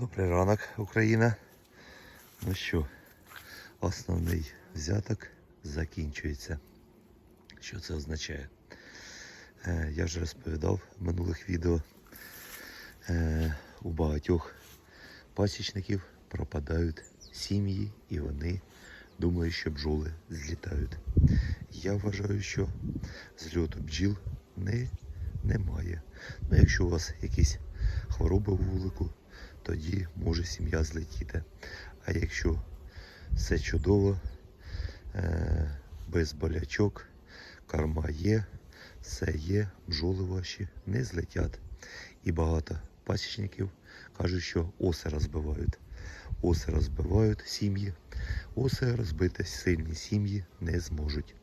Добрий ранок, Україна. Ну що, основний взяток закінчується. Що це означає? Е, я вже розповідав в минулих відео. Е, у багатьох пасічників пропадають сім'ї і вони думають, що бджоли злітають. Я вважаю, що зльоту бджіл не, немає. Ну, якщо у вас якісь хвороби в вулику, тоді може сім'я злетіти. А якщо все чудово, е, без болячок, карма є, все є, бджоли ваші не злетять. І багато пасічників кажуть, що оси розбивають. Оси розбивають сім'ї, оси розбити сильні сім'ї не зможуть.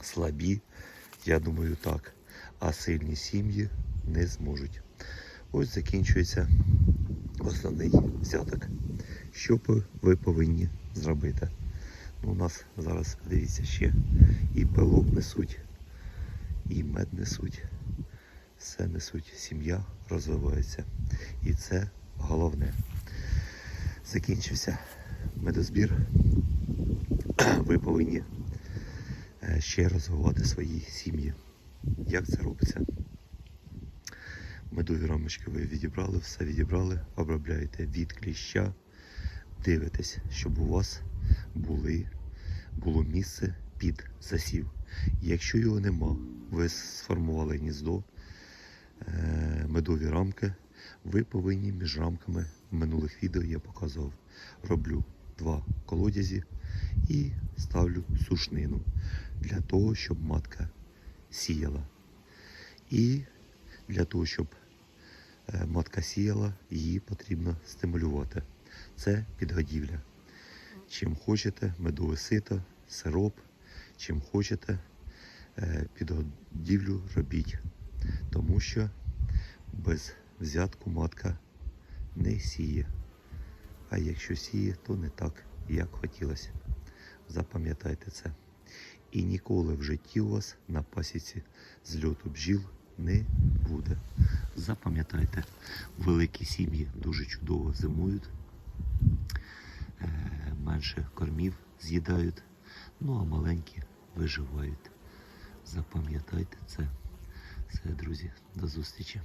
Слабі, я думаю, так. А сильні сім'ї не зможуть. Ось закінчується основний взяток. Що ви повинні зробити? Ну, у нас зараз, дивіться, ще і пилок несуть, і мед несуть. Все несуть. Сім'я розвивається. І це головне. Закінчився медозбір. Ви повинні е, ще розвивати свої сім'ї. Як це робиться? Медові рамочки ви відібрали, все відібрали, обробляєте від кліща, дивитесь, щоб у вас були, було місце під засів. Якщо його нема, ви сформували гніздо, е, медові рамки, ви повинні між рамками в минулих відео я показував. Роблю два колодязі і ставлю сушнину для того, щоб матка сіяла. І для того, щоб матка сіяла, її потрібно стимулювати. Це підгодівля. Чим хочете, медове сито, сироп, чим хочете, е, підгодівлю робіть. Тому що без взятку матка не сіє. А якщо сіє, то не так, як хотілося. Запам'ятайте це. І ніколи в житті у вас на пасіці зльоту бджіл не буде. Запам'ятайте, великі сім'ї дуже чудово зимують, е, менше кормів з'їдають, ну а маленькі виживають. Запам'ятайте це. Все, друзі, до зустрічі.